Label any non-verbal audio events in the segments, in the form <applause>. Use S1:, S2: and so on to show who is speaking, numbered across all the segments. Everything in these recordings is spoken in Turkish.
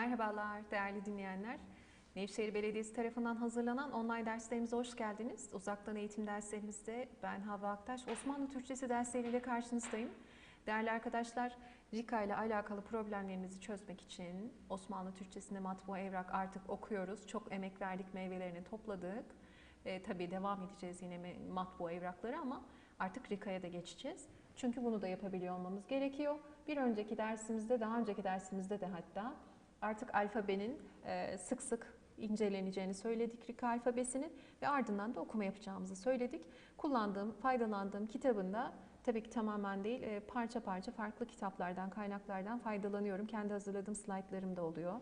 S1: Merhabalar değerli dinleyenler. Nevşehir Belediyesi tarafından hazırlanan online derslerimize hoş geldiniz. Uzaktan eğitim derslerimizde ben Havva Aktaş, Osmanlı Türkçesi dersleriyle karşınızdayım. Değerli arkadaşlar, RIKA ile alakalı problemlerinizi çözmek için Osmanlı Türkçesinde matbu evrak artık okuyoruz. Çok emek verdik, meyvelerini topladık. E, tabii devam edeceğiz yine matbu evrakları ama artık RIKA'ya da geçeceğiz. Çünkü bunu da yapabiliyor olmamız gerekiyor. Bir önceki dersimizde, daha önceki dersimizde de hatta artık alfabenin e, sık sık inceleneceğini söyledik Rika alfabesinin ve ardından da okuma yapacağımızı söyledik. Kullandığım, faydalandığım kitabında tabii ki tamamen değil e, parça parça farklı kitaplardan, kaynaklardan faydalanıyorum. Kendi hazırladığım slaytlarım da oluyor.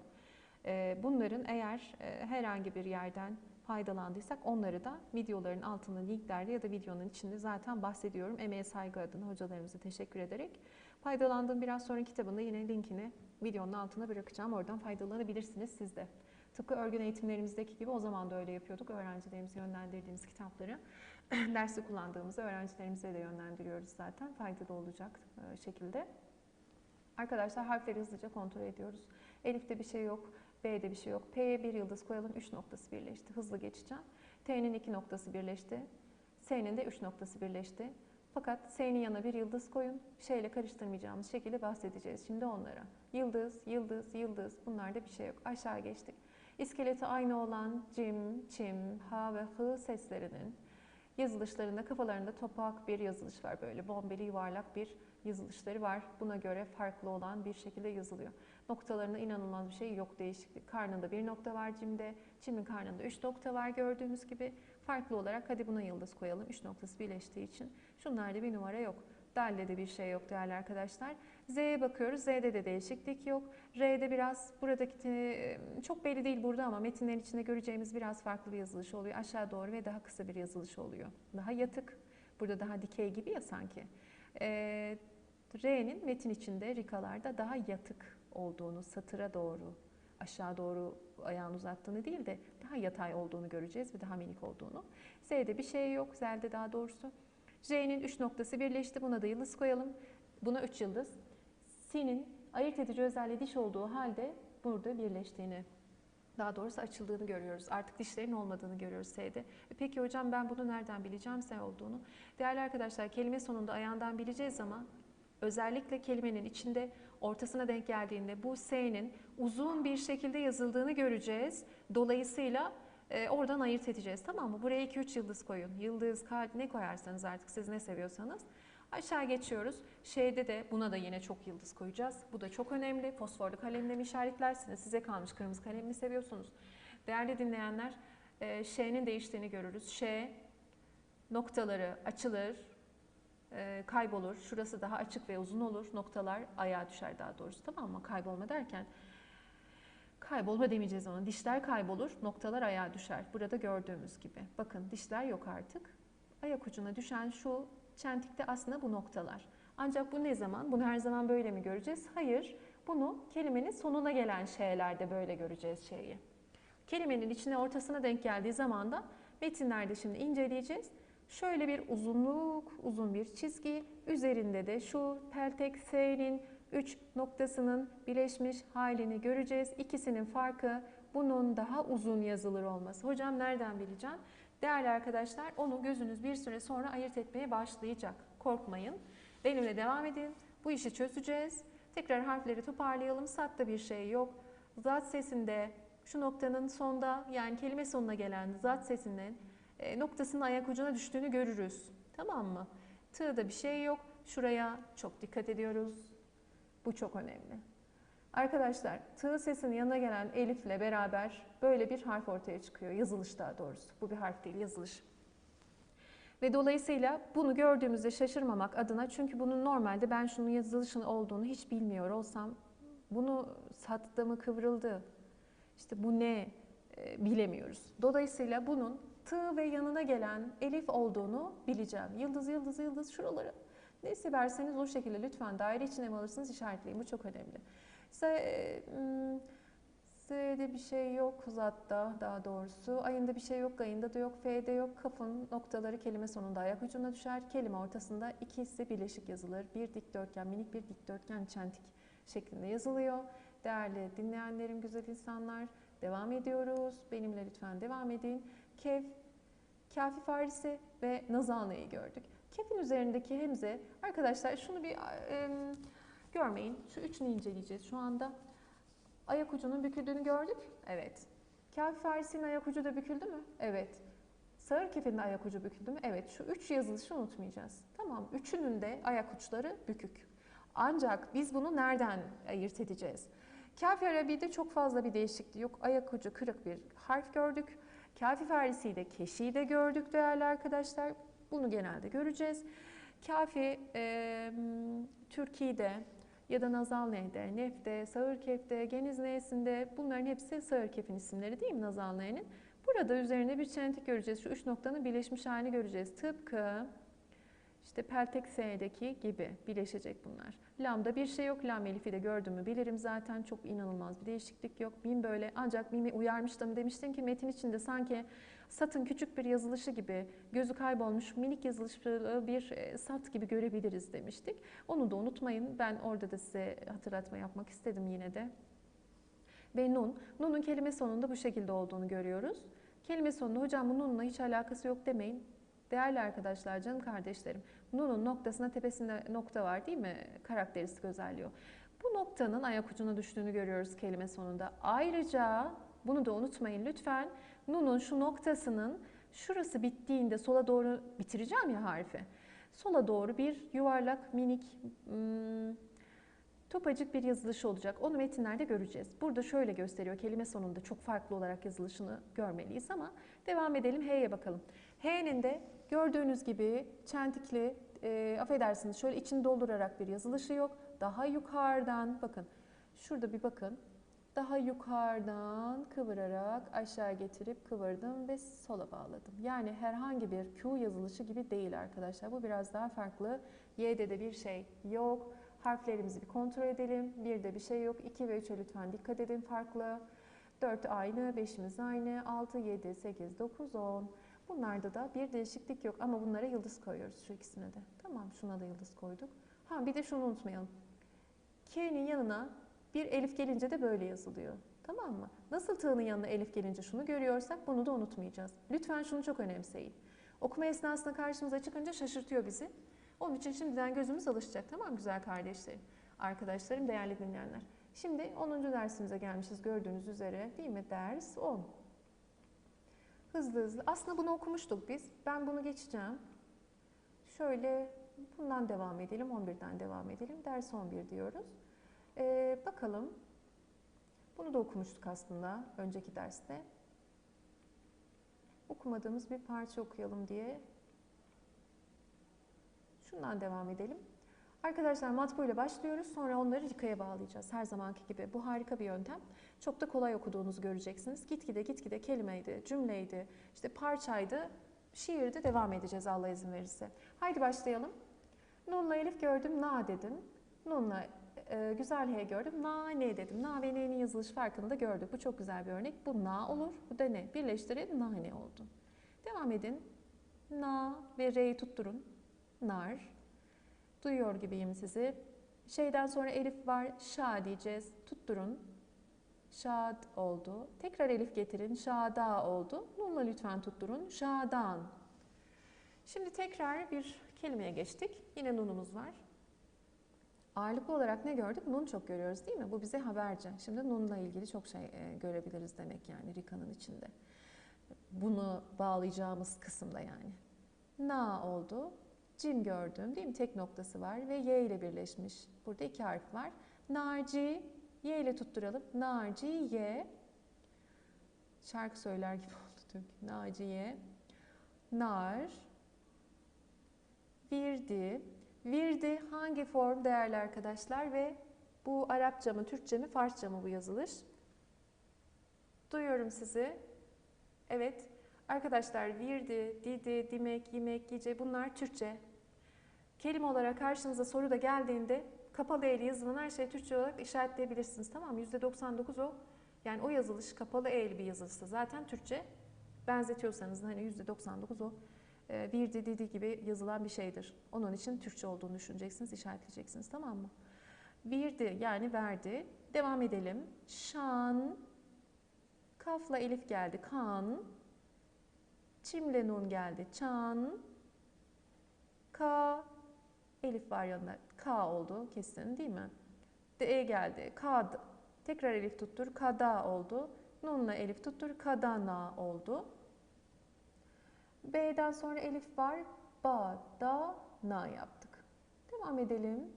S1: E, bunların eğer herhangi bir yerden faydalandıysak onları da videoların altında linklerde ya da videonun içinde zaten bahsediyorum. Emeğe saygı adına hocalarımıza teşekkür ederek. Faydalandığım biraz sonra kitabında yine linkini videonun altına bırakacağım. Oradan faydalanabilirsiniz siz de. Tıpkı örgün eğitimlerimizdeki gibi o zaman da öyle yapıyorduk. Öğrencilerimize yönlendirdiğimiz kitapları <clears throat> derste kullandığımızda öğrencilerimize de yönlendiriyoruz zaten. Faydalı olacak e, şekilde. Arkadaşlar harfleri hızlıca kontrol ediyoruz. Elif'te bir şey yok. B'de bir şey yok. P'ye bir yıldız koyalım. 3 noktası birleşti. Hızlı geçeceğim. T'nin 2 noktası birleşti. S'nin de 3 noktası birleşti. Fakat S'nin yanına bir yıldız koyun. Şeyle karıştırmayacağımız şekilde bahsedeceğiz şimdi onlara. Yıldız, yıldız, yıldız bunlarda bir şey yok. Aşağı geçtik. İskeleti aynı olan cim, çim, ha ve hı seslerinin yazılışlarında kafalarında topak bir yazılış var. Böyle bombeli yuvarlak bir yazılışları var. Buna göre farklı olan bir şekilde yazılıyor. Noktalarında inanılmaz bir şey yok değişiklik. Karnında bir nokta var cimde. Cimin karnında üç nokta var gördüğümüz gibi. Farklı olarak hadi buna yıldız koyalım. Üç noktası birleştiği için. Şunlarda bir numara yok. Dal'de de bir şey yok değerli arkadaşlar. Z'ye bakıyoruz. Z'de de değişiklik yok. R'de biraz buradaki çok belli değil burada ama metinlerin içinde göreceğimiz biraz farklı bir yazılış oluyor. Aşağı doğru ve daha kısa bir yazılış oluyor. Daha yatık. Burada daha dikey gibi ya sanki. Ee, R'nin metin içinde rikalarda daha yatık olduğunu, satıra doğru, aşağı doğru ayağını uzattığını değil de daha yatay olduğunu göreceğiz ve daha minik olduğunu. Z'de bir şey yok, Z'de daha doğrusu. J'nin 3 noktası birleşti. Buna da yıldız koyalım. Buna 3 yıldız. C'nin ayırt edici özelliği diş olduğu halde burada birleştiğini, daha doğrusu açıldığını görüyoruz. Artık dişlerin olmadığını görüyoruz S'de. E peki hocam ben bunu nereden bileceğim S olduğunu? Değerli arkadaşlar kelime sonunda ayağından bileceğiz ama özellikle kelimenin içinde ortasına denk geldiğinde bu S'nin uzun bir şekilde yazıldığını göreceğiz. Dolayısıyla e, oradan ayırt edeceğiz tamam mı? Buraya 2-3 yıldız koyun. Yıldız, kalp ne koyarsanız artık siz ne seviyorsanız. Aşağı geçiyoruz. Şeyde de buna da yine çok yıldız koyacağız. Bu da çok önemli. Fosforlu kalemle mi işaretlersiniz? Size kalmış kırmızı kalem mi seviyorsunuz? Değerli dinleyenler, e, Ş'nin değiştiğini görürüz. Ş noktaları açılır, e, kaybolur. Şurası daha açık ve uzun olur. Noktalar ayağa düşer daha doğrusu tamam mı? Kaybolma derken kaybolma demeyeceğiz ona. Dişler kaybolur, noktalar ayağa düşer. Burada gördüğümüz gibi. Bakın dişler yok artık. Ayak ucuna düşen şu çentikte aslında bu noktalar. Ancak bu ne zaman? Bunu her zaman böyle mi göreceğiz? Hayır. Bunu kelimenin sonuna gelen şeylerde böyle göreceğiz şeyi. Kelimenin içine ortasına denk geldiği zaman da metinlerde şimdi inceleyeceğiz. Şöyle bir uzunluk, uzun bir çizgi. Üzerinde de şu peltek S'nin 3 noktasının birleşmiş halini göreceğiz. İkisinin farkı bunun daha uzun yazılır olması. Hocam nereden bileceğim? Değerli arkadaşlar onu gözünüz bir süre sonra ayırt etmeye başlayacak. Korkmayın. Benimle devam edin. Bu işi çözeceğiz. Tekrar harfleri toparlayalım. Satta bir şey yok. Zat sesinde şu noktanın sonda yani kelime sonuna gelen zat sesinin e, noktasının ayak ucuna düştüğünü görürüz. Tamam mı? Tığda bir şey yok. Şuraya çok dikkat ediyoruz. Bu çok önemli. Arkadaşlar tığ sesinin yanına gelen elifle beraber böyle bir harf ortaya çıkıyor. Yazılış daha doğrusu. Bu bir harf değil yazılış. Ve dolayısıyla bunu gördüğümüzde şaşırmamak adına çünkü bunun normalde ben şunun yazılışın olduğunu hiç bilmiyor olsam bunu sattı mı kıvrıldı işte bu ne e, bilemiyoruz. Dolayısıyla bunun tığ ve yanına gelen elif olduğunu bileceğim. Yıldız, yıldız, yıldız şuraları. Ne severseniz o şekilde lütfen daire içine mi alırsınız işaretleyin. Bu çok önemli. Z, hmm, Z'de bir şey yok zatta daha doğrusu. Ayında bir şey yok, gayında da yok, F'de yok. Kafın noktaları kelime sonunda ayak ucuna düşer. Kelime ortasında ikisi birleşik yazılır. Bir dikdörtgen, minik bir dikdörtgen çentik şeklinde yazılıyor. Değerli dinleyenlerim, güzel insanlar. Devam ediyoruz. Benimle lütfen devam edin. Kev, kafi farisi ve nazanayı gördük. Kefin üzerindeki hemze, arkadaşlar şunu bir e, görmeyin. Şu üçünü inceleyeceğiz şu anda. Ayak ucunun büküldüğünü gördük. Evet. Kafi farisinin ayak ucu da büküldü mü? Evet. Sağır kefinin de ayak ucu büküldü mü? Evet. Şu üç yazılışı unutmayacağız. Tamam. Üçünün de ayak uçları bükük. Ancak biz bunu nereden ayırt edeceğiz? Kafi Arabi'de çok fazla bir değişikliği yok. Ayak ucu kırık bir harf gördük. Kafi farisiyle keşiyi de gördük değerli arkadaşlar. Bunu genelde göreceğiz. Kafi e, Türkiye'de ya da nazal nehde, nefte, sağır kefte, geniz nehesinde bunların hepsi sağır kefin isimleri değil mi nazal nehenin? Burada üzerinde bir çentik göreceğiz. Şu üç noktanın birleşmiş halini göreceğiz. Tıpkı işte peltek S'deki gibi birleşecek bunlar. Lam'da bir şey yok. Lam elifi de gördüğümü bilirim zaten. Çok inanılmaz bir değişiklik yok. Mim böyle ancak mimi uyarmıştım. Demiştim ki metin içinde sanki satın küçük bir yazılışı gibi gözü kaybolmuş minik yazılışlı bir e, sat gibi görebiliriz demiştik. Onu da unutmayın. Ben orada da size hatırlatma yapmak istedim yine de. Ve nun. Nun'un kelime sonunda bu şekilde olduğunu görüyoruz. Kelime sonunda hocam bu nunla hiç alakası yok demeyin. Değerli arkadaşlar, canım kardeşlerim, Nun'un noktasına tepesinde nokta var değil mi? Karakteristik özelliği. Bu noktanın ayak ucuna düştüğünü görüyoruz kelime sonunda. Ayrıca bunu da unutmayın lütfen. Nun'un şu noktasının şurası bittiğinde sola doğru bitireceğim ya harfi. Sola doğru bir yuvarlak minik hmm, topacık bir yazılışı olacak. Onu metinlerde göreceğiz. Burada şöyle gösteriyor. Kelime sonunda çok farklı olarak yazılışını görmeliyiz ama devam edelim. H'ye bakalım. H'nin de gördüğünüz gibi çentikli, e, affedersiniz şöyle içini doldurarak bir yazılışı yok. Daha yukarıdan bakın. Şurada bir bakın. Daha yukarıdan kıvırarak aşağı getirip kıvırdım ve sola bağladım. Yani herhangi bir Q yazılışı gibi değil arkadaşlar. Bu biraz daha farklı. Y'de de bir şey yok. Harflerimizi bir kontrol edelim. Bir de bir şey yok. 2 ve 3'e lütfen dikkat edin farklı. 4 aynı, 5'imiz aynı, 6, 7, 8, 9, 10. Bunlarda da bir değişiklik yok ama bunlara yıldız koyuyoruz şu ikisine de. Tamam şuna da yıldız koyduk. Ha bir de şunu unutmayalım. K'nin yanına bir elif gelince de böyle yazılıyor. Tamam mı? Nasıl tığının yanına elif gelince şunu görüyorsak bunu da unutmayacağız. Lütfen şunu çok önemseyin. Okuma esnasında karşımıza çıkınca şaşırtıyor bizi. Onun için şimdiden gözümüz alışacak. Tamam güzel kardeşlerim, arkadaşlarım, değerli dinleyenler. Şimdi 10. dersimize gelmişiz gördüğünüz üzere değil mi? Ders 10. Hızlı hızlı. Aslında bunu okumuştuk biz. Ben bunu geçeceğim. Şöyle bundan devam edelim. 11'den devam edelim. Ders 11 diyoruz. Ee, bakalım. Bunu da okumuştuk aslında önceki derste. Okumadığımız bir parça okuyalım diye. Şundan devam edelim. Arkadaşlar matbu ile başlıyoruz. Sonra onları rikaya bağlayacağız. Her zamanki gibi. Bu harika bir yöntem. Çok da kolay okuduğunuzu göreceksiniz. Gitgide gitgide kelimeydi, cümleydi, işte parçaydı, şiirde devam edeceğiz Allah izin verirse. Haydi başlayalım. Nunla Elif gördüm, na dedim. Nunla e, güzel H gördüm, na ne dedim. Na ve ne'nin yazılış farkını da gördük. Bu çok güzel bir örnek. Bu na olur, bu da ne? Birleştirin, na ne oldu. Devam edin. Na ve R'yi tutturun. Nar. Duyuyor gibiyim sizi. Şeyden sonra elif var. Şa diyeceğiz. Tutturun. Şad oldu. Tekrar elif getirin. Şada oldu. Nunla lütfen tutturun. Şadan. Şimdi tekrar bir kelimeye geçtik. Yine nunumuz var. Ağırlıklı olarak ne gördük? Nun çok görüyoruz değil mi? Bu bize haberci. Şimdi nunla ilgili çok şey e, görebiliriz demek yani Rika'nın içinde. Bunu bağlayacağımız kısımda yani. Na oldu. Cim gördüm değil mi? Tek noktası var ve Y ile birleşmiş. Burada iki harf var. Narci, Y ile tutturalım. Narci, Y. Şarkı söyler gibi <laughs> oldu çünkü. Narci, Y. Nar. Virdi. Virdi hangi form değerli arkadaşlar ve bu Arapça mı, Türkçe mi, Farsça mı bu yazılış? Duyuyorum sizi. Evet. Arkadaşlar virdi, didi, dimek, yemek, gece bunlar Türkçe. Kelime olarak karşınıza soru da geldiğinde kapalı el yazılan her şeyi Türkçe olarak işaretleyebilirsiniz. Tamam mı? %99 o. Yani o yazılış kapalı el bir yazılışsa zaten Türkçe benzetiyorsanız hani %99 o. E, virdi, didi gibi yazılan bir şeydir. Onun için Türkçe olduğunu düşüneceksiniz, işaretleyeceksiniz. Tamam mı? Virdi yani verdi. Devam edelim. Şan. Kafla elif geldi. Kan. Çimle nun geldi. Çan. Ka. Elif var yanında. K oldu kesin değil mi? D geldi. Kad. Tekrar elif tuttur. Kada oldu. Nunla elif tuttur. Kadana oldu. B'den sonra elif var. Ba, da, na yaptık. Devam edelim.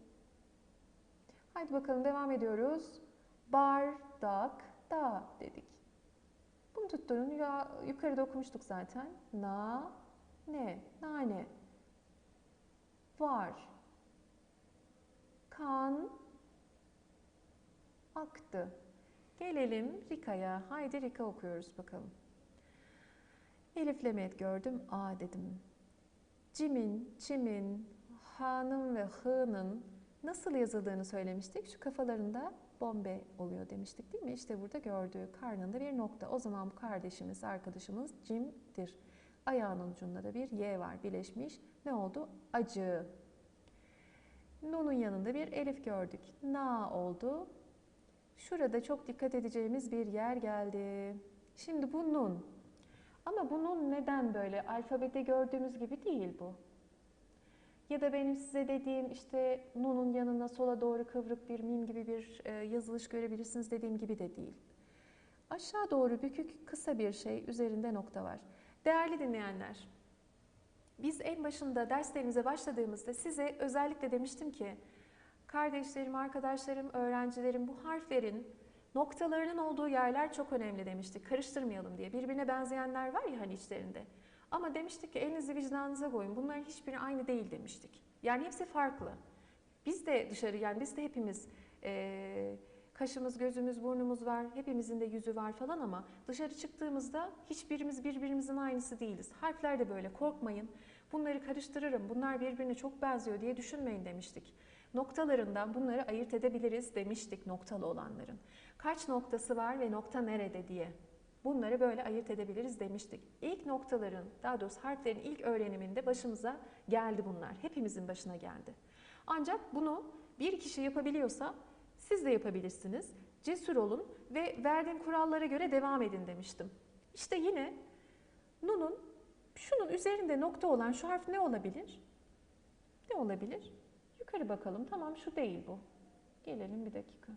S1: Haydi bakalım devam ediyoruz. Bardak, da dedik. Bunu tutturun. Ya, yukarıda okumuştuk zaten. Na, ne, nane. Var. Kan, aktı. Gelelim Rika'ya. Haydi Rika okuyoruz bakalım. Eliflemet gördüm. A dedim. Cimin, çimin, hanın ve hı'nın nasıl yazıldığını söylemiştik. Şu kafalarında bombe oluyor demiştik değil mi? İşte burada gördüğü karnında bir nokta. O zaman bu kardeşimiz, arkadaşımız cimdir. Ayağının ucunda da bir Y var birleşmiş. Ne oldu? Acı. Nun'un yanında bir elif gördük. Na oldu. Şurada çok dikkat edeceğimiz bir yer geldi. Şimdi bu nun. Ama bunun neden böyle alfabede gördüğümüz gibi değil bu. Ya da benim size dediğim işte nunun yanına sola doğru kıvrık bir mim gibi bir e, yazılış görebilirsiniz dediğim gibi de değil. Aşağı doğru bükük kısa bir şey üzerinde nokta var. Değerli dinleyenler, biz en başında derslerimize başladığımızda size özellikle demiştim ki kardeşlerim, arkadaşlarım, öğrencilerim bu harflerin noktalarının olduğu yerler çok önemli demiştik. Karıştırmayalım diye. Birbirine benzeyenler var ya hani içlerinde. Ama demiştik ki elinizi vicdanınıza koyun. Bunların hiçbiri aynı değil demiştik. Yani hepsi farklı. Biz de dışarı yani biz de hepimiz e, kaşımız, gözümüz, burnumuz var. Hepimizin de yüzü var falan ama dışarı çıktığımızda hiçbirimiz birbirimizin aynısı değiliz. Harfler de böyle korkmayın. Bunları karıştırırım. Bunlar birbirine çok benziyor diye düşünmeyin demiştik. Noktalarından bunları ayırt edebiliriz demiştik noktalı olanların. Kaç noktası var ve nokta nerede diye. Bunları böyle ayırt edebiliriz demiştik. İlk noktaların, daha doğrusu harflerin ilk öğreniminde başımıza geldi bunlar. Hepimizin başına geldi. Ancak bunu bir kişi yapabiliyorsa siz de yapabilirsiniz. Cesur olun ve verdiğim kurallara göre devam edin demiştim. İşte yine Nun'un şunun üzerinde nokta olan şu harf ne olabilir? Ne olabilir? Yukarı bakalım. Tamam şu değil bu. Gelelim bir dakika.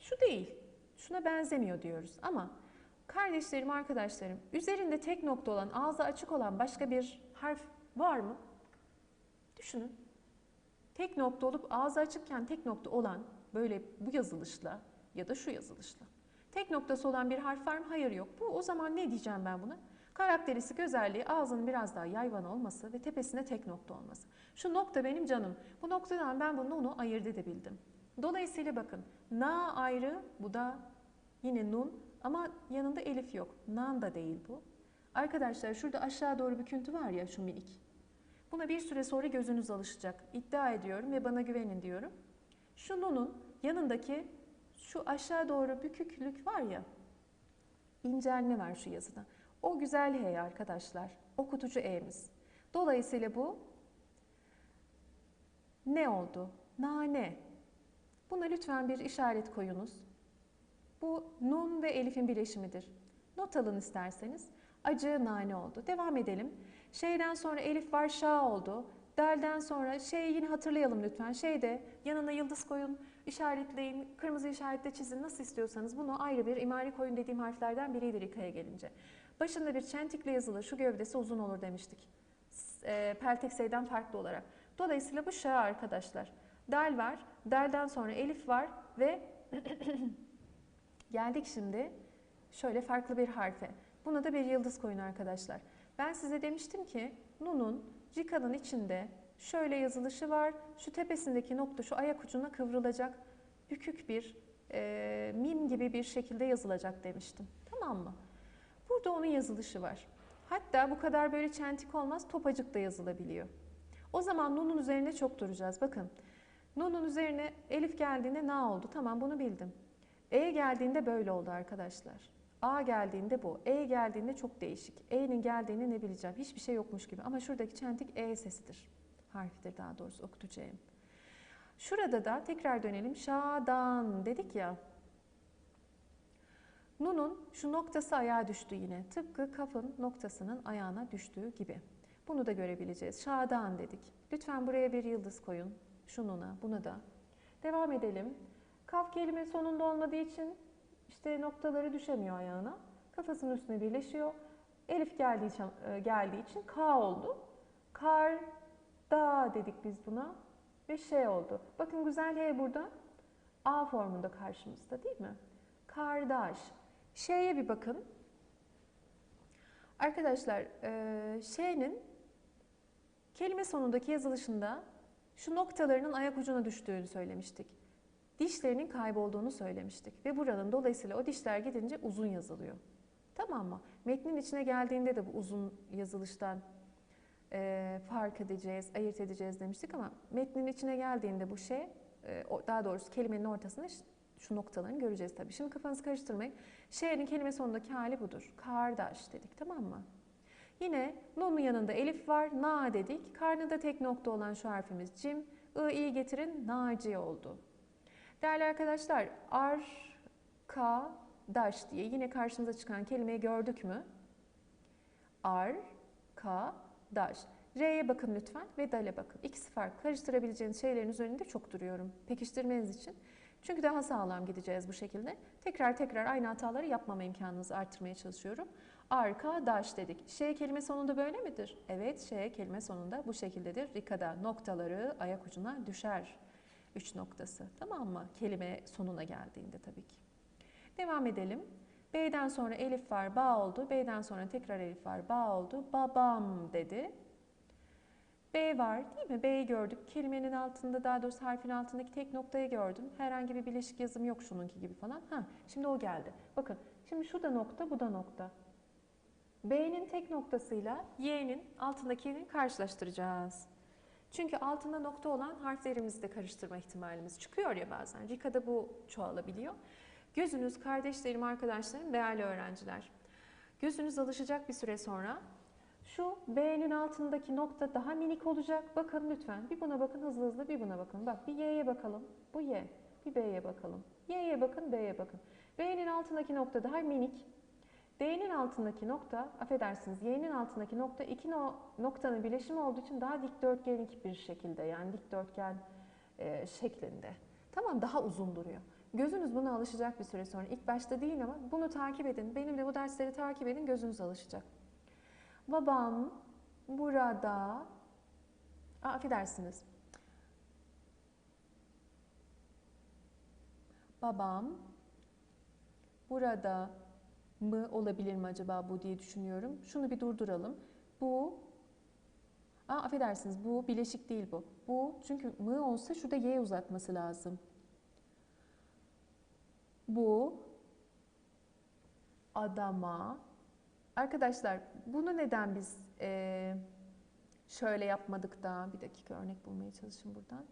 S1: Şu değil. Şuna benzemiyor diyoruz ama kardeşlerim, arkadaşlarım üzerinde tek nokta olan, ağzı açık olan başka bir harf var mı? Düşünün. Tek nokta olup ağzı açıkken tek nokta olan böyle bu yazılışla ya da şu yazılışla. Tek noktası olan bir harf var mı? Hayır yok. Bu o zaman ne diyeceğim ben buna? Karakteristik özelliği ağzının biraz daha yayvan olması ve tepesinde tek nokta olması. Şu nokta benim canım. Bu noktadan ben bunu onu ayırt edebildim. Dolayısıyla bakın na ayrı bu da yine nun ama yanında elif yok. Nan da değil bu. Arkadaşlar şurada aşağı doğru büküntü var ya şu minik. Buna bir süre sonra gözünüz alışacak. İddia ediyorum ve bana güvenin diyorum. Şu nunun yanındaki şu aşağı doğru büküklük var ya incelme var şu yazıda. O güzel H arkadaşlar. Okutucu E'miz. Dolayısıyla bu ne oldu? Nane. Buna lütfen bir işaret koyunuz. Bu nun ve elifin birleşimidir. Not alın isterseniz. Acı nane oldu. Devam edelim. Şeyden sonra elif var şa oldu. Delden sonra şeyi yine hatırlayalım lütfen. Şeyde yanına yıldız koyun, işaretleyin, kırmızı işaretle çizin nasıl istiyorsanız bunu ayrı bir imari koyun dediğim harflerden biridir İK'ya gelince. Başında bir çentikle yazılı şu gövdesi uzun olur demiştik. E, Pelteksey'den farklı olarak. Dolayısıyla bu şa arkadaşlar. Del var, delden sonra elif var ve <clears throat> geldik şimdi şöyle farklı bir harfe. Buna da bir yıldız koyun arkadaşlar. Ben size demiştim ki Nun'un Rika'nın içinde şöyle yazılışı var. Şu tepesindeki nokta şu ayak ucuna kıvrılacak. Bükük bir e, mim gibi bir şekilde yazılacak demiştim. Tamam mı? Burada onun yazılışı var. Hatta bu kadar böyle çentik olmaz topacık da yazılabiliyor. O zaman Nun'un üzerine çok duracağız. Bakın Nun'un üzerine elif geldiğinde na oldu. Tamam bunu bildim. E geldiğinde böyle oldu arkadaşlar. A geldiğinde bu. E geldiğinde çok değişik. E'nin geldiğinde ne bileceğim? Hiçbir şey yokmuş gibi. Ama şuradaki çentik E sesidir. Harfidir daha doğrusu okutucu E. Şurada da tekrar dönelim. Şadan dedik ya. Nun'un şu noktası ayağa düştü yine. Tıpkı kafın noktasının ayağına düştüğü gibi. Bunu da görebileceğiz. Şadan dedik. Lütfen buraya bir yıldız koyun. Şununa, buna da. Devam edelim. Kaf kelime sonunda olmadığı için işte noktaları düşemiyor ayağına. Kafasının üstüne birleşiyor. Elif geldiği için, e, geldiği için K oldu. Kar, da dedik biz buna ve şey oldu. Bakın güzel H burada A formunda karşımızda değil mi? Kardeş. Şeye bir bakın. Arkadaşlar e, şeyin kelime sonundaki yazılışında şu noktalarının ayak ucuna düştüğünü söylemiştik. Dişlerinin kaybolduğunu söylemiştik. Ve buranın dolayısıyla o dişler gidince uzun yazılıyor. Tamam mı? Metnin içine geldiğinde de bu uzun yazılıştan e, fark edeceğiz, ayırt edeceğiz demiştik ama metnin içine geldiğinde bu şey, e, daha doğrusu kelimenin ortasında şu noktalarını göreceğiz tabii. Şimdi kafanızı karıştırmayın. Şehrin kelime sonundaki hali budur. Kardeş dedik tamam mı? Yine nunun yanında elif var, na dedik. Karnında tek nokta olan şu harfimiz cim. I, i getirin, naci oldu. Değerli arkadaşlar, ar, ka, daş diye yine karşımıza çıkan kelimeyi gördük mü? Ar, ka, daş. R'ye bakın lütfen ve dal'e bakın. İkisi farklı. Karıştırabileceğiniz şeylerin üzerinde çok duruyorum. Pekiştirmeniz için. Çünkü daha sağlam gideceğiz bu şekilde. Tekrar tekrar aynı hataları yapmama imkanınızı arttırmaya çalışıyorum. Arka, daş dedik. Şey kelime sonunda böyle midir? Evet, şey kelime sonunda bu şekildedir. Rikada noktaları ayak ucuna düşer. Üç noktası. Tamam mı? Kelime sonuna geldiğinde tabii ki. Devam edelim. B'den sonra elif var, ba oldu. B'den sonra tekrar elif var, ba oldu. Babam dedi. B var değil mi? B'yi gördük. Kelimenin altında daha doğrusu harfin altındaki tek noktayı gördüm. Herhangi bir bileşik yazım yok şununki gibi falan. Ha, şimdi o geldi. Bakın şimdi şu da nokta bu da nokta. B'nin tek noktasıyla Y'nin altındakini karşılaştıracağız. Çünkü altında nokta olan harflerimizi de karıştırma ihtimalimiz çıkıyor ya bazen. Rika'da bu çoğalabiliyor. Gözünüz kardeşlerim, arkadaşlarım, değerli öğrenciler. Gözünüz alışacak bir süre sonra şu B'nin altındaki nokta daha minik olacak. Bakın lütfen. Bir buna bakın hızlı hızlı bir buna bakın. Bak bir Y'ye bakalım. Bu Y. Bir B'ye bakalım. Y'ye bakın B'ye bakın. B'nin altındaki nokta daha minik. D'nin altındaki nokta, affedersiniz Y'nin altındaki nokta iki no noktanın birleşimi olduğu için daha dikdörtgenik bir şekilde yani dikdörtgen e, şeklinde. Tamam daha uzun duruyor. Gözünüz buna alışacak bir süre sonra. İlk başta değil ama bunu takip edin. Benim de bu dersleri takip edin gözünüz alışacak. Babam burada, Aa, affedersiniz. Babam burada mı olabilir mi acaba bu diye düşünüyorum. Şunu bir durduralım. Bu, Aa, affedersiniz bu bileşik değil bu. Bu çünkü mı olsa şurada y uzatması lazım. Bu adama Arkadaşlar bunu neden biz e, şöyle yapmadık da bir dakika örnek bulmaya çalışın buradan.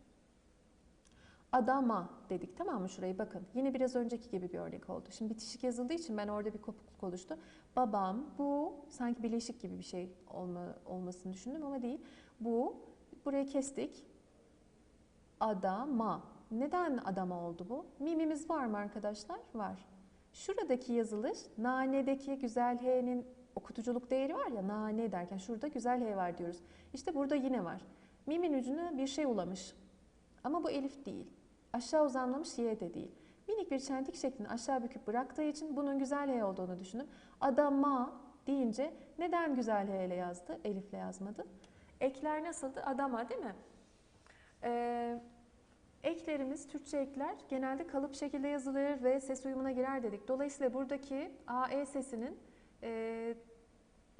S1: Adama dedik tamam mı şurayı bakın. Yine biraz önceki gibi bir örnek oldu. Şimdi bitişik yazıldığı için ben orada bir kopukluk oluştu. Babam bu sanki bileşik gibi bir şey olma, olmasını düşündüm ama değil. Bu burayı kestik. Adama. Neden adama oldu bu? Mimimiz var mı arkadaşlar? Var. Şuradaki yazılış nanedeki güzel H'nin okutuculuk değeri var ya nane derken şurada güzel H var diyoruz. İşte burada yine var. Mimin ucuna bir şey ulamış. Ama bu elif değil. Aşağı uzanlamış Y de değil. Minik bir çentik şeklini aşağı büküp bıraktığı için bunun güzel H olduğunu düşünün. Adama deyince neden güzel H ile yazdı? Elifle yazmadı. Ekler nasıldı? Adama değil mi? Ee, Eklerimiz, Türkçe ekler genelde kalıp şekilde yazılır ve ses uyumuna girer dedik. Dolayısıyla buradaki AE sesinin e,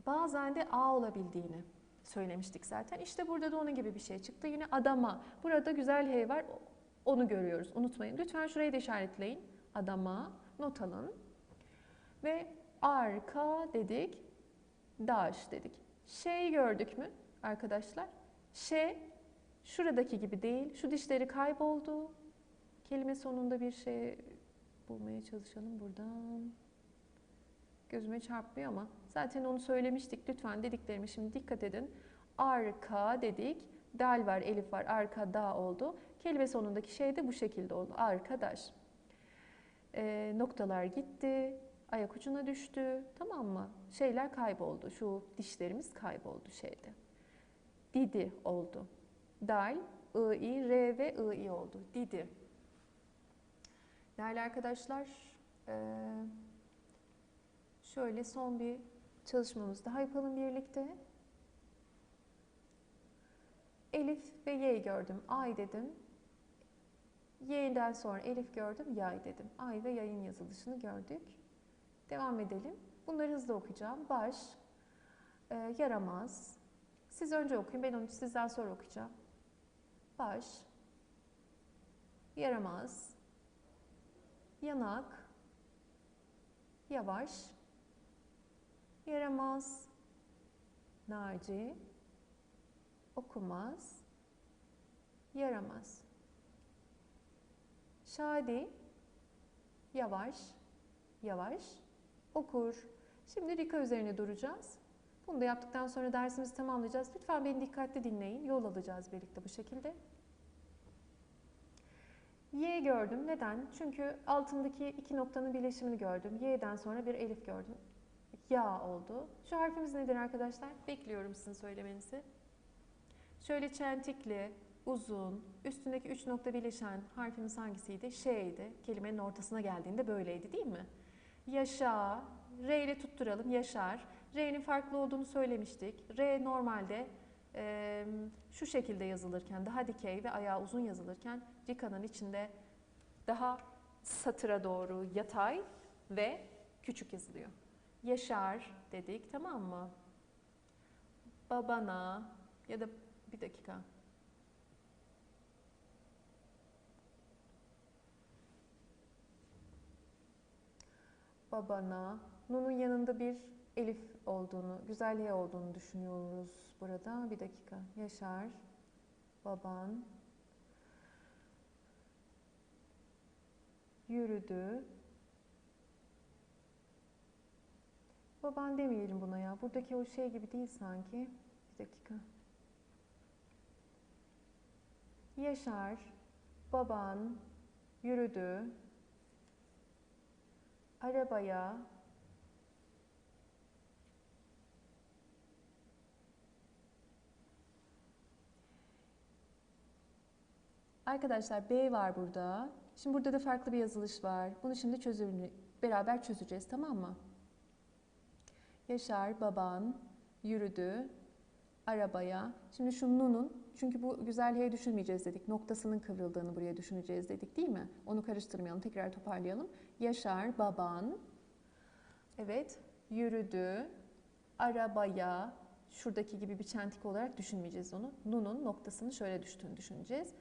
S1: bazen de A olabildiğini söylemiştik zaten. İşte burada da onun gibi bir şey çıktı. Yine adama. Burada güzel H var. Onu görüyoruz. Unutmayın. Lütfen şurayı da işaretleyin. Adama. Not alın. Ve arka dedik. Daş dedik. Şey gördük mü arkadaşlar? Şey Şuradaki gibi değil. Şu dişleri kayboldu. Kelime sonunda bir şey bulmaya çalışalım buradan. Gözüme çarpmıyor ama zaten onu söylemiştik. Lütfen dediklerimi şimdi dikkat edin. Arka dedik. Dal var, elif var, arka da oldu. Kelime sonundaki şey de bu şekilde oldu. Arkadaş. Ee, noktalar gitti. Ayak ucuna düştü. Tamam mı? Şeyler kayboldu. Şu dişlerimiz kayboldu şeyde. Didi oldu. Dal, I, I, R ve I, I oldu. Didi. Değerli arkadaşlar, eee, şöyle son bir çalışmamız daha yapalım birlikte. Elif ve Y'yi gördüm. Ay dedim. Y'den sonra Elif gördüm. Yay dedim. Ay ve yayın yazılışını gördük. Devam edelim. Bunları hızlı okuyacağım. Baş, e, yaramaz. Siz önce okuyun. Ben onu sizden sonra okuyacağım. Baş, yaramaz, yanak, yavaş, yaramaz, naci, okumaz, yaramaz. Şadi, yavaş, yavaş, okur. Şimdi Rika üzerine duracağız. Bunu da yaptıktan sonra dersimizi tamamlayacağız. Lütfen beni dikkatli dinleyin. Yol alacağız birlikte bu şekilde. Y gördüm. Neden? Çünkü altındaki iki noktanın birleşimini gördüm. Y'den sonra bir elif gördüm. Ya oldu. Şu harfimiz nedir arkadaşlar? Bekliyorum sizin söylemenizi. Şöyle çentikli, uzun, üstündeki üç nokta birleşen harfimiz hangisiydi? Şeydi. Kelimenin ortasına geldiğinde böyleydi değil mi? Yaşa, R ile tutturalım. Yaşar. R'nin farklı olduğunu söylemiştik. R normalde e, şu şekilde yazılırken, daha dikey ve ayağı uzun yazılırken Rika'nın içinde daha satıra doğru yatay ve küçük yazılıyor. Yaşar dedik tamam mı? Babana ya da bir dakika. Babana, Nun'un yanında bir elif olduğunu, güzelliğe olduğunu düşünüyoruz burada. Bir dakika. Yaşar, baban, yürüdü. Baban demeyelim buna ya. Buradaki o şey gibi değil sanki. Bir dakika. Yaşar, baban, yürüdü. Arabaya, Arkadaşlar B var burada. Şimdi burada da farklı bir yazılış var. Bunu şimdi çözüm, beraber çözeceğiz tamam mı? Yaşar, baban, yürüdü, arabaya. Şimdi şu nun'un, çünkü bu güzelliğe düşünmeyeceğiz dedik. Noktasının kıvrıldığını buraya düşüneceğiz dedik değil mi? Onu karıştırmayalım, tekrar toparlayalım. Yaşar, baban, evet, yürüdü, arabaya, şuradaki gibi bir çentik olarak düşünmeyeceğiz onu. Nun'un noktasını şöyle düştüğünü düşüneceğiz.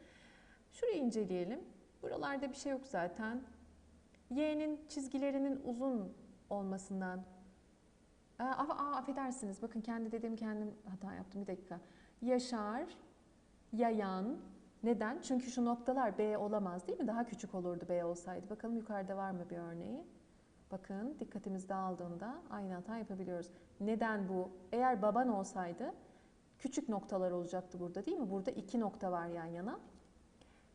S1: Şurayı inceleyelim. Buralarda bir şey yok zaten. Y'nin çizgilerinin uzun olmasından. Aa, aa, affedersiniz. Bakın kendi dediğim kendim hata yaptım. Bir dakika. Yaşar, yayan. Neden? Çünkü şu noktalar B olamaz değil mi? Daha küçük olurdu B olsaydı. Bakalım yukarıda var mı bir örneği? Bakın dikkatimiz dağıldığında aynı hata yapabiliyoruz. Neden bu? Eğer baban olsaydı küçük noktalar olacaktı burada değil mi? Burada iki nokta var yan yana.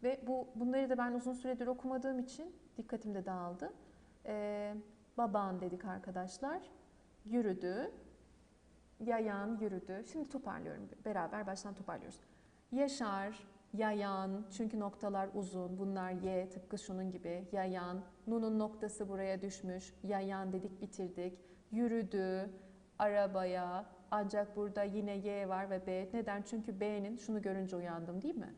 S1: Ve bu bunları da ben uzun süredir okumadığım için dikkatim de dağıldı. Ee, baban dedik arkadaşlar. Yürüdü. Yayan yürüdü. Şimdi toparlıyorum. Beraber baştan toparlıyoruz. Yaşar, yayan, çünkü noktalar uzun. Bunlar Y, tıpkı şunun gibi. Yayan, Nun'un noktası buraya düşmüş. Yayan dedik, bitirdik. Yürüdü, arabaya. Ancak burada yine Y var ve B. Neden? Çünkü B'nin, şunu görünce uyandım değil mi?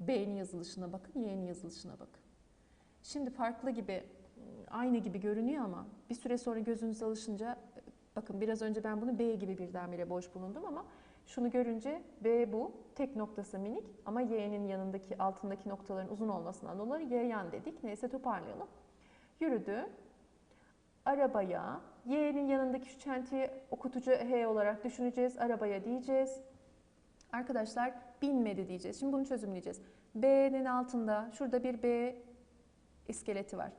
S1: B'nin yazılışına bakın, Y'nin yazılışına bakın. Şimdi farklı gibi, aynı gibi görünüyor ama bir süre sonra gözünüz alışınca, bakın biraz önce ben bunu B gibi birdenbire boş bulundum ama şunu görünce B bu, tek noktası minik ama Y'nin yanındaki, altındaki noktaların uzun olmasından dolayı Y yan dedik. Neyse toparlayalım. Yürüdü, arabaya, Y'nin yanındaki şu çentiyi okutucu H olarak düşüneceğiz, arabaya diyeceğiz. Arkadaşlar binmedi diyeceğiz. Şimdi bunu çözümleyeceğiz. B'nin altında şurada bir B iskeleti var.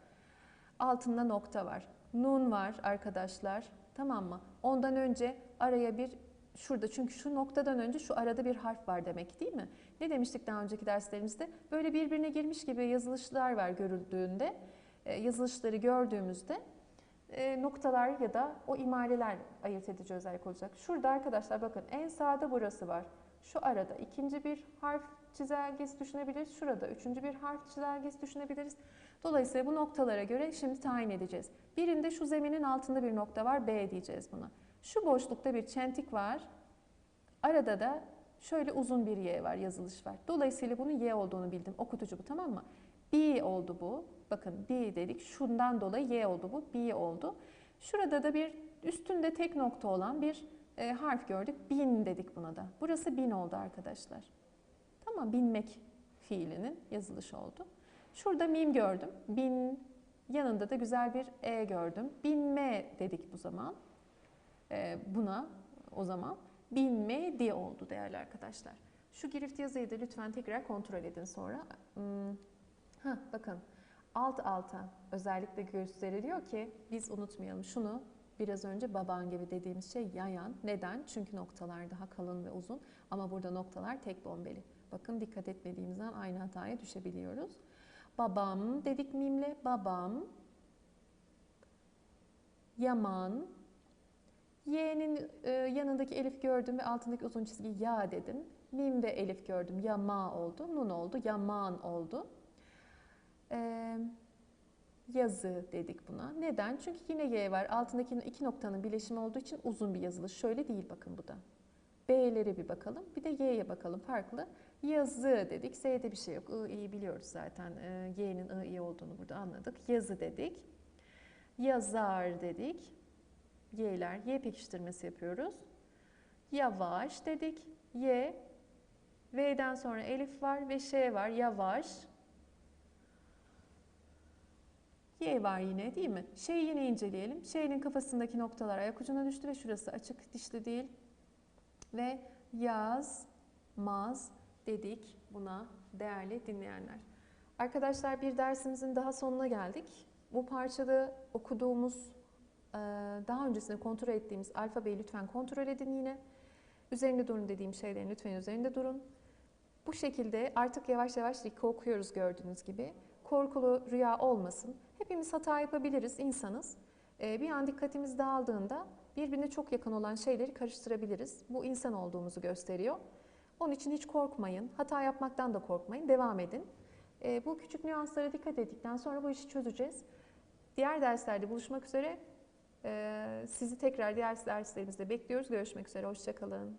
S1: Altında nokta var. Nun var arkadaşlar. Tamam mı? Ondan önce araya bir şurada çünkü şu noktadan önce şu arada bir harf var demek değil mi? Ne demiştik daha önceki derslerimizde? Böyle birbirine girmiş gibi yazılışlar var görüldüğünde, e, yazılışları gördüğümüzde e, noktalar ya da o imareler ayırt edici özellik olacak. Şurada arkadaşlar bakın en sağda burası var. Şu arada ikinci bir harf çizelgesi düşünebiliriz. Şurada üçüncü bir harf çizelgesi düşünebiliriz. Dolayısıyla bu noktalara göre şimdi tayin edeceğiz. Birinde şu zeminin altında bir nokta var. B diyeceğiz buna. Şu boşlukta bir çentik var. Arada da şöyle uzun bir Y var, yazılış var. Dolayısıyla bunun Y olduğunu bildim. Okutucu bu tamam mı? B oldu bu. Bakın B dedik. Şundan dolayı Y oldu bu. B oldu. Şurada da bir üstünde tek nokta olan bir e, harf gördük. Bin dedik buna da. Burası bin oldu arkadaşlar. Tamam binmek fiilinin yazılışı oldu. Şurada mim gördüm. Bin yanında da güzel bir E gördüm. Binme dedik bu zaman. E, buna o zaman binme diye oldu değerli arkadaşlar. Şu girift yazıyı da lütfen tekrar kontrol edin sonra. Hmm. Heh, bakın alt alta özellikle gösteriliyor ki biz unutmayalım şunu biraz önce baban gibi dediğimiz şey yayan. Neden? Çünkü noktalar daha kalın ve uzun ama burada noktalar tek bombeli. Bakın dikkat etmediğimizden aynı hataya düşebiliyoruz. Babam dedik mimle babam. Yaman. Y'nin e, yanındaki elif gördüm ve altındaki uzun çizgi ya dedim. Mim ve elif gördüm. Yama oldu. Nun oldu. Yaman oldu. Ee, yazı dedik buna. Neden? Çünkü yine Y var. Altındaki iki noktanın bileşimi olduğu için uzun bir yazılış. Şöyle değil bakın bu da. B'lere bir bakalım. Bir de Y'ye bakalım. Farklı. Yazı dedik. Z'de bir şey yok. I, iyi biliyoruz zaten. Ee, Y'nin I, iyi olduğunu burada anladık. Yazı dedik. Yazar dedik. Y'ler. Y pekiştirmesi yapıyoruz. Yavaş dedik. Y. V'den sonra elif var ve Ş var. Yavaş. Y var yine değil mi? Şeyi yine inceleyelim. Şeyin kafasındaki noktalar ayak ucuna düştü ve şurası açık dişli değil. Ve yaz, maz dedik buna değerli dinleyenler. Arkadaşlar bir dersimizin daha sonuna geldik. Bu parçada okuduğumuz, daha öncesinde kontrol ettiğimiz alfabeyi lütfen kontrol edin yine. Üzerinde durun dediğim şeylerin lütfen üzerinde durun. Bu şekilde artık yavaş yavaş Rik'i okuyoruz gördüğünüz gibi. Korkulu rüya olmasın. Hepimiz hata yapabiliriz, insanız. Bir an dikkatimiz dağıldığında birbirine çok yakın olan şeyleri karıştırabiliriz. Bu insan olduğumuzu gösteriyor. Onun için hiç korkmayın. Hata yapmaktan da korkmayın. Devam edin. Bu küçük nüanslara dikkat ettikten sonra bu işi çözeceğiz. Diğer derslerde buluşmak üzere. Sizi tekrar diğer derslerimizde bekliyoruz. Görüşmek üzere. Hoşçakalın.